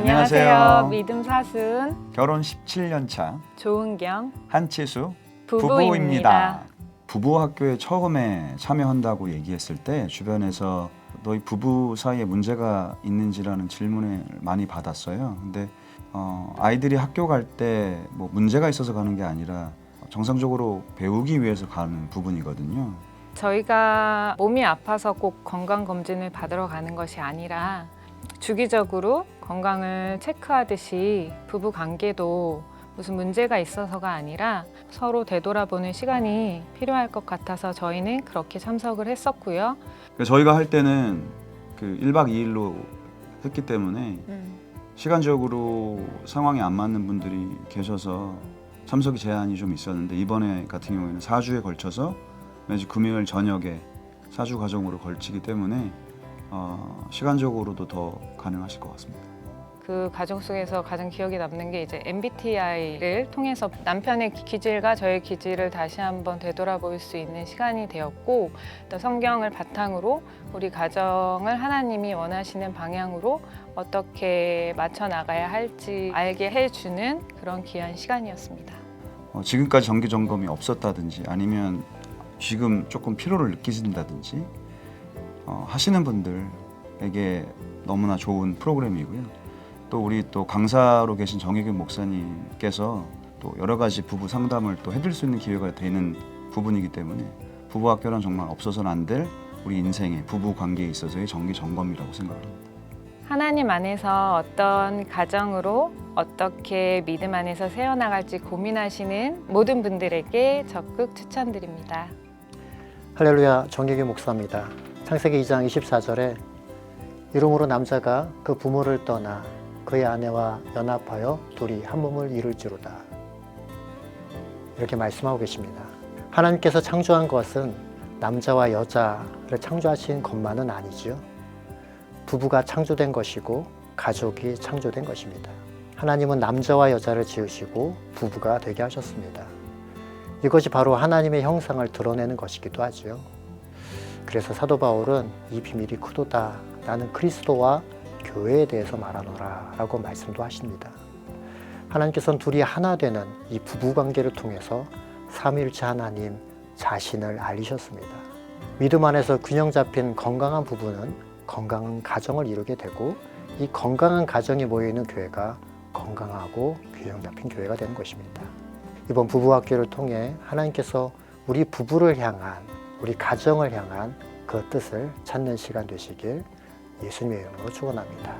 안녕하세요. 안녕하세요. 믿음 사순 결혼 17년 차 조은경 한치수 부부입니다. 부부 학교에 처음에 참여한다고 얘기했을 때 주변에서 너희 부부 사이에 문제가 있는지라는 질문을 많이 받았어요. 근데 어, 아이들이 학교 갈 때 뭐 문제가 있어서 가는 게 아니라 정상적으로 배우기 위해서 가는 부분이거든요. 저희가 몸이 아파서 꼭 건강 검진을 받으러 가는 것이 아니라 주기적으로 건강을 체크하듯이 부부 관계도 무슨 문제가 있어서가 아니라 서로 되돌아보는 시간이 필요할 것 같아서 저희는 그렇게 참석을 했었고요. 그래서 저희가 할 때는 그 1박 2일로 했기 때문에 시간적으로 상황이 안 맞는 분들이 계셔서 참석이 제한이 좀 있었는데 이번에 같은 경우에는 4주에 걸쳐서 매주 금요일 저녁에 4주 과정으로 걸치기 때문에 어, 시간적으로도 더 가능하실 것 같습니다. 그 가정 속에서 가장 기억에 남는 게 이제 MBTI를 통해서 남편의 기질과 저의 기질을 다시 한번 되돌아볼 수 있는 시간이 되었고 또 성경을 바탕으로 우리 가정을 하나님이 원하시는 방향으로 어떻게 맞춰 나가야 할지 알게 해주는 그런 귀한 시간이었습니다. 어, 지금까지 정기 점검이 없었다든지 아니면 지금 조금 피로를 느끼신다든지 어, 하시는 분들에게 너무나 좋은 프로그램이고요. 또 우리 또 강사로 계신 정혜균 목사님께서 또 여러 가지 부부 상담을 또 해드릴 수 있는 기회가 되는 부분이기 때문에 부부 학교란 정말 없어서는 안 될 우리 인생의 부부 관계에 있어서의 정기 점검이라고 생각합니다. 하나님 안에서 어떤 가정으로 어떻게 믿음 안에서 세워나갈지 고민하시는 모든 분들에게 적극 추천드립니다. 할렐루야 정계기 목사입니다. 창세기 2장 24절에 이름으로 남자가 그 부모를 떠나 그의 아내와 연합하여 둘이 한 몸을 이룰지로다. 이렇게 말씀하고 계십니다. 하나님께서 창조한 것은 남자와 여자를 창조하신 것만은 아니지요. 부부가 창조된 것이고 가족이 창조된 것입니다. 하나님은 남자와 여자를 지으시고 부부가 되게 하셨습니다. 이것이 바로 하나님의 형상을 드러내는 것이기도 하지요. 그래서 사도 바울은 이 비밀이 크도다. 나는 그리스도와 교회에 대해서 말하노라 라고 말씀도 하십니다. 하나님께서는 둘이 하나 되는 이 부부 관계를 통해서 삼위일체 하나님 자신을 알리셨습니다. 믿음 안에서 균형 잡힌 건강한 부부는 건강한 가정을 이루게 되고 이 건강한 가정이 모여 있는 교회가 건강하고 균형 잡힌 교회가 되는 것입니다. 이번 부부 학교를 통해 하나님께서 우리 부부를 향한 우리 가정을 향한 그 뜻을 찾는 시간 되시길 예수님의 이름으로 축원합니다.